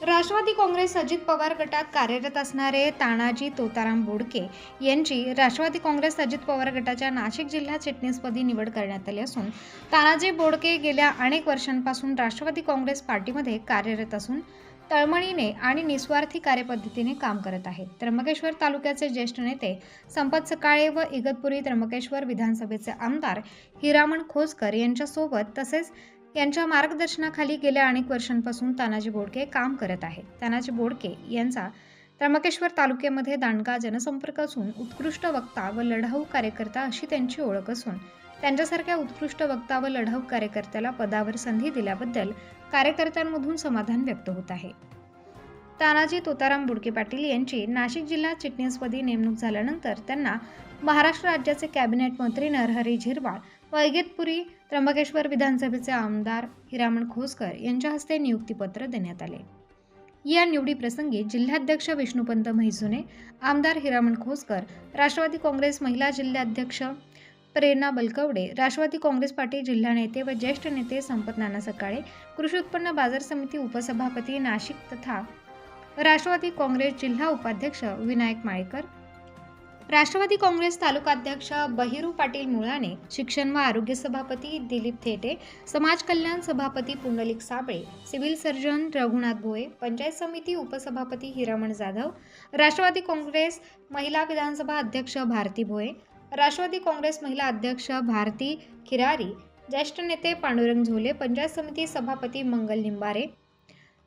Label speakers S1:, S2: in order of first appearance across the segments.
S1: राष्ट्रवादी काँग्रेस अजित पवार गटात कार्यरत असणारे तानाजी तोताराम बोडके यांची राष्ट्रवादी काँग्रेस अजित पवार गटाच्या नाशिक जिल्हा चिटणीसपदी निवड करण्यात आली असून तानाजी बोडके गेल्या अनेक वर्षांपासून राष्ट्रवादी काँग्रेस पार्टीमध्ये कार्यरत असून तळमळीने आणि निस्वार्थी कार्यपद्धतीने काम करत आहेत. त्र्यंबकेश्वर तालुक्याचे ज्येष्ठ नेते संपत सकाळे व इगतपुरी त्र्यंबकेश्वर विधानसभेचे आमदार हिरामण खोसकर यांच्यासोबत तसेच यांच्या मार्गदर्शनाखाली गेल्या अनेक वर्षांपासून तानाजी बोडके काम करत आहेत. तानाजी बोडके यांचा त्र्यंबकेश्वर तालुक्यामध्ये दांडगा जनसंपर्क असून उत्कृष्ट वक्ता व लढाऊ कार्यकर्ता अशी त्यांची ओळख असून त्यांच्यासारख्या उत्कृष्ट वक्ता व लढाऊ कार्यकर्त्याला पदावर संधी दिल्याबद्दल कार्यकर्त्यांमधून समाधान व्यक्त होत आहे. तानाजी तोताराम बुडके पाटील यांची नाशिक जिल्हा चिटणीसपदी नेमणूक झाल्यानंतर त्यांना महाराष्ट्र राज्याचे कॅबिनेट मंत्री नरहरी झिरवाळ व त्र्यंबकेश्वर विधानसभेचे आमदार हिरामण खोसकर यांच्या हस्ते नियुक्तीपत्र देण्यात आले. या निवडीप्रसंगी जिल्हाध्यक्ष विष्णुपंत म्हैसुने आमदार हिरामण खोसकर राष्ट्रवादी काँग्रेस महिला जिल्हाध्यक्ष प्रेरणा बलकवडे राष्ट्रवादी काँग्रेस पार्टी जिल्हा नेते व ज्येष्ठ नेते संपत नाना सकाळे कृषी उत्पन्न बाजार समिती उपसभापती नाशिक तथा राष्ट्रवादी काँग्रेस जिल्हा उपाध्यक्ष विनायक माळेकर राष्ट्रवादी काँग्रेस तालुकाध्यक्ष बहिरू पाटील मुळाने शिक्षण व आरोग्य सभापती दिलीप थेटे समाज कल्याण सभापती पुंडलिक साबळे सिव्हिल सर्जन रघुनाथ भोये पंचायत समिती उपसभापती हिरामण जाधव राष्ट्रवादी काँग्रेस महिला विधानसभा अध्यक्ष भारती भोये राष्ट्रवादी काँग्रेस महिला अध्यक्ष भारती खिरारी ज्येष्ठ नेते पांडुरंग झोले पंचायत समिती सभापती मंगल निंबारे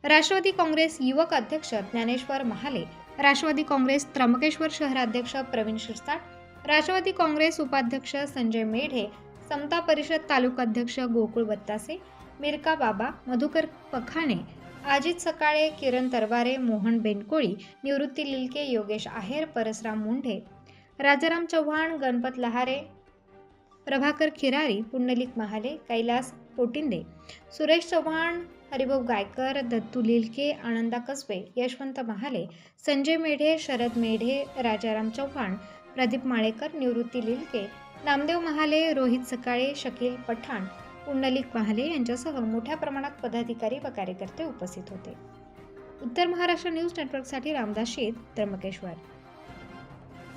S1: राष्ट्रवादी काँग्रेस युवक अध्यक्ष ज्ञानेश्वर महाले राष्ट्रवादी काँग्रेस त्र्यंबकेश्वर शहराध्यक्ष प्रवीण शिरसाट राष्ट्रवादी काँग्रेस उपाध्यक्ष संजय मेढे समता परिषद तालुकाध्यक्ष गोकुळ बत्तासे मिरका बाबा मधुकर पखाणे अजित सकाळे किरण तरवारे मोहन बेनकोळी निवृत्ती लिलके योगेश आहेर परसराम मुंढे राजाराम चव्हाण गणपत लहारे प्रभाकर खिरारी पुंडलिक महाले कैलास पोटिंदे सुरेश चव्हाण हरिभाऊ गायकर दत्तू लिलके आनंदा कसबे यशवंत महाले संजय मेढे शरद मेढे राजाराम चव्हाण प्रदीप माळेकर निवृत्ती लिलके नामदेव महाले रोहित सकाळे शकील पठाण पुंडलिक महाले यांच्यासह मोठ्या प्रमाणात पदाधिकारी व कार्यकर्ते उपस्थित होते. उत्तर महाराष्ट्र न्यूज नेटवर्कसाठी रामदास शेत त्र्यंबकेश्वर.